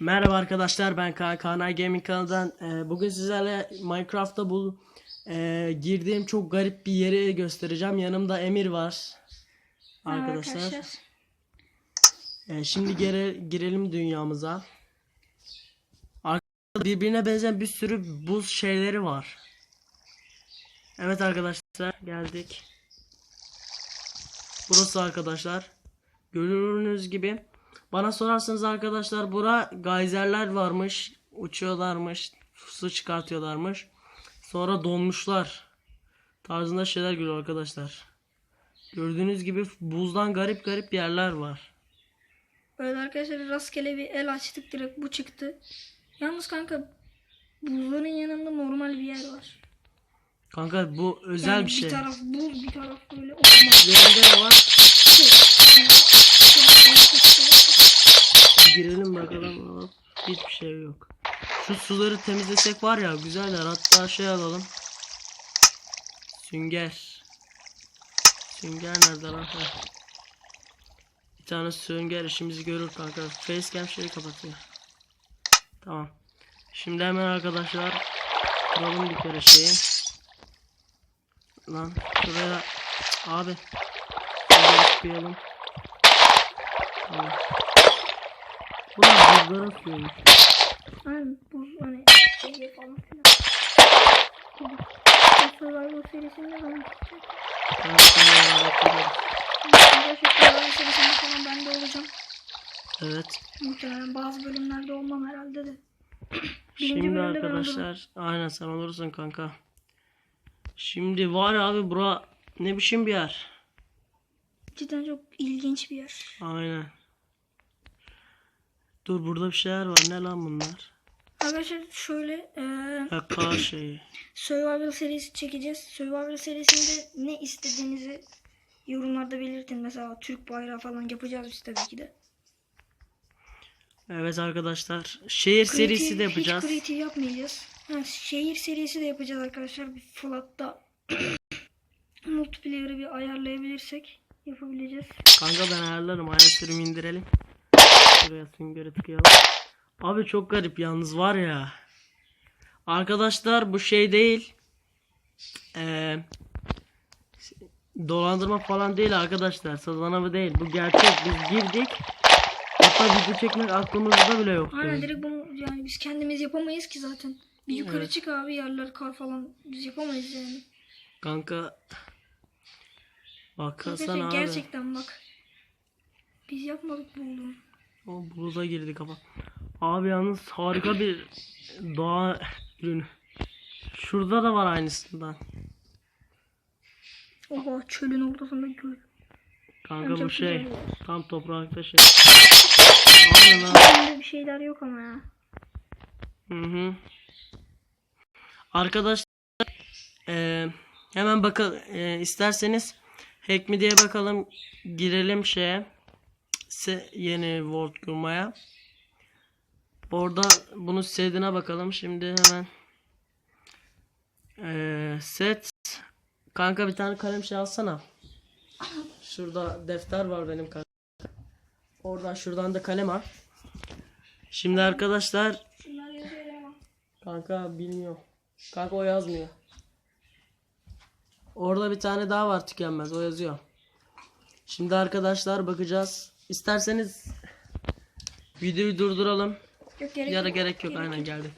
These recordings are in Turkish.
Merhaba arkadaşlar ben Kaan Kaanay Gaming kanalından. Ee, bugün sizlerle Minecraft'ta bu e, girdiğim çok garip bir yeri göstereceğim. Yanımda Emir var arkadaşlar. Ee, şimdi gere, girelim dünyamıza. Arkadaşlar birbirine benzeyen bir sürü buz şeyleri var. Evet arkadaşlar geldik. Burası arkadaşlar. Gördüğünüz gibi bana sorarsanız arkadaşlar bura gayzerler varmış. Uçuyorlarmış. Su çıkartıyorlarmış. Sonra donmuşlar. Tarzında şeyler görüyor arkadaşlar. Gördüğünüz gibi buzdan garip garip yerler var. Evet arkadaşlar rastgele bir el açtık direkt bu çıktı. Yalnız kanka buzların yanında normal bir yer var. Kanka bu özel Yani bir şey. Bir taraf buz bir taraf böyle orman. Ne var? Girelim bakalım. Hiçbir şey yok. Şu suları temizlesek var ya güzeller. Hatta şey alalım. Sünger. Sünger nerede lan? Heh. Bir tane sünger işimizi görür kanka. Facecam şeyi kapatıyor. Tamam. Şimdi hemen arkadaşlar kuralım bir kere şeyi. Lan şuraya abi şuraya. Tamam. Burası buzlara suymuş. Aynen buz hani şey falan filan. Bu serisinde falan. Ben falan de olacağım. Evet. Muhtemelen bazı bölümlerde olmam herhalde de. Şimdi arkadaşlar aynen sen olursun kanka. Şimdi var abi bura ne biçim bir yer. Cidden çok ilginç bir yer. Aynen. Dur burada bir şeyler var. Ne lan bunlar? Arkadaşlar şöyle kar şeyi. Survival serisi çekeceğiz. Survival serisinde ne istediğinizi yorumlarda belirtin. Mesela Türk bayrağı falan yapacağız biz tabii ki de. Evet arkadaşlar. Şehir serisi Creative- de yapacağız. Hiç creative yapmayacağız. Ha, şehir serisi de yapacağız arkadaşlar. Bir flatta multiplayer'ı bir ayarlayabilirsek yapabileceğiz. Kanka ben ayarlarım. Ayar sürümü indirelim. Şuraya süngeri tıkayalım. Abi çok garip yalnız var ya. Arkadaşlar bu şey değil. Ee, dolandırma falan değil arkadaşlar. Sazanavı değil. Bu gerçek. Biz girdik. Hatta video çekmek aklımızda bile yoktu. Aynen direkt bunu yani biz kendimiz yapamayız ki zaten. Bir yukarı Evet. çık abi yerler kar falan biz yapamayız yani. Kanka. Bakarsan Gerçekten, abi. gerçekten bak. Biz yapmadık bunu. O buluza girdik ama. Abi yalnız harika bir doğa ürünü. Şurada da var aynısından. Oha çölün ortasında göl. Kanka Çok bu şey güzel tam toprakta şey. Aynen bir şeyler yok ama ya. Hı hı. Arkadaşlar eee, hemen bakın isterseniz hack mi diye bakalım girelim şeye se, yeni world kurmaya. Orada bunu setine bakalım. Şimdi hemen eee, set kanka bir tane kalem şey alsana. Şurada defter var benim kanka. Oradan şuradan da kalem al. Şimdi arkadaşlar. Kanka bilmiyorum. Kanka o yazmıyor. Orada bir tane daha var tükenmez. O yazıyor. Şimdi arkadaşlar bakacağız. İsterseniz videoyu durduralım. Yok gerek Ya da yok. gerek yok. Aynen geldi.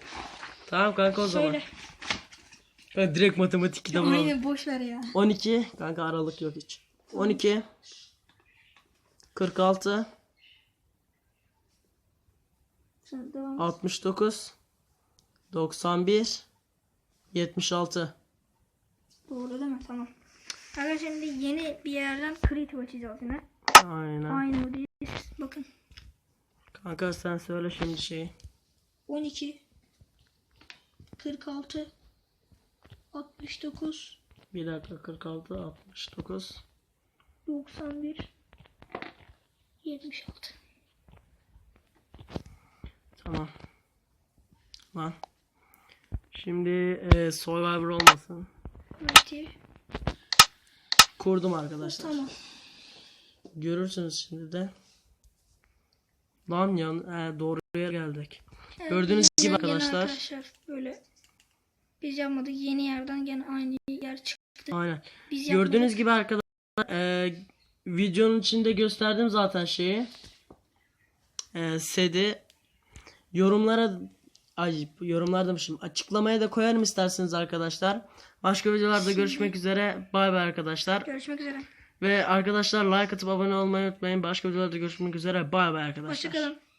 Tamam kanka o zaman. Söyle. Ha, direkt matematik kitabı alalım. Aynen boş ver ya. 12 kanka aralık yok hiç. 12 46 Sen devam et. 69 91 76 Doğru değil mi? Tamam. Arkadaşlar şimdi yeni bir yerden creative açacağız yine. Aynen. Aynı mı değil. Bakın. Kanka sen söyle şimdi şeyi. 12 46 69 Bir dakika 46 69 91 76 Tamam. Lan. Şimdi e, Survivor olmasın. Creative. Kurdum arkadaşlar. Tamam. Görürsünüz şimdi de. Lan yan e, doğru yere geldik. Evet, Gördüğünüz gibi arkadaşlar. arkadaşlar böyle biz yapmadık yeni yerden gene aynı yer çıktı. Aynen. Biz Gördüğünüz gibi arkadaşlar e, videonun içinde gösterdim zaten şeyi. E, sedi. Yorumlara ay yorumlar demişim. Açıklamaya da koyarım isterseniz arkadaşlar. Başka videolarda görüşmek üzere. Bay bay arkadaşlar. Görüşmek üzere. Ve arkadaşlar like atıp abone olmayı unutmayın. Başka videolarda görüşmek üzere. Bay bay arkadaşlar. Hoşçakalın.